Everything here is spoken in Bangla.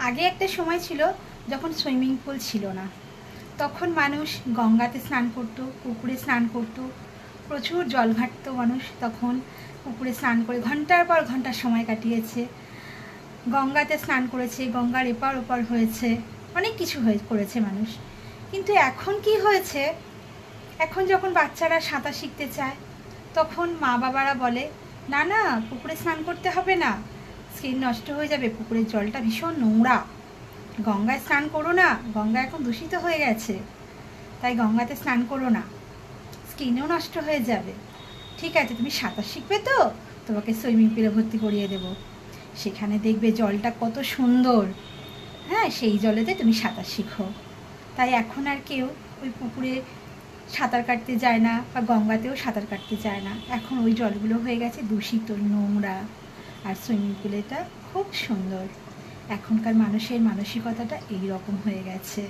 আগে একটা সময় ছিল যখন সুইমিং পুল ছিল না। তখন মানুষ গঙ্গাতে স্নান করতো, পুকুরে স্নান করতো, প্রচুর জল ঘাটতো মানুষ। তখন পুকুরে স্নান করে ঘণ্টার পর ঘণ্টা সময় কাটিয়েছে। গঙ্গাতে স্নান করেছে, গঙ্গার এপার ওপার হয়েছে, অনেক কিছু হয়ে করেছে মানুষ। কিন্তু এখন কি হয়েছে? এখন যখন বাচ্চারা সাঁতার শিখতে চায়, তখন মা বাবারা বলে, না না, পুকুরে স্নান করতে হবে না। স্কিন নষ্ট হয়ে যাবে, পুকুরের জলটা ভীষণ নোংরা। গঙ্গায় স্নান করো না, গঙ্গা এখন দূষিত হয়ে গেছে। তাই গঙ্গাতে স্নান করো না। স্কিনও নষ্ট হয়ে যাবে। ঠিক আছে, তুমি সাঁতার শিখবে তো? তোমাকে সুইমিং পুলে ভর্তি করিয়ে দেবো। সেখানে দেখবে জলটা কত সুন্দর। হ্যাঁ সেই জলেতে তুমি সাঁতার শিখো। তাই এখন আর কেউ ওই পুকুরে সাঁতার কাটতে যায় না, বা গঙ্গাতেও সাঁতার কাটতে যায় না। এখন ওই জলগুলো হয়ে গেছে দূষিত, নোংরা। আর সুইমিং পুলেটা খুব সুন্দর। এখনকার মানুষের মানসিকতাটা এই রকম হয়ে গেছে।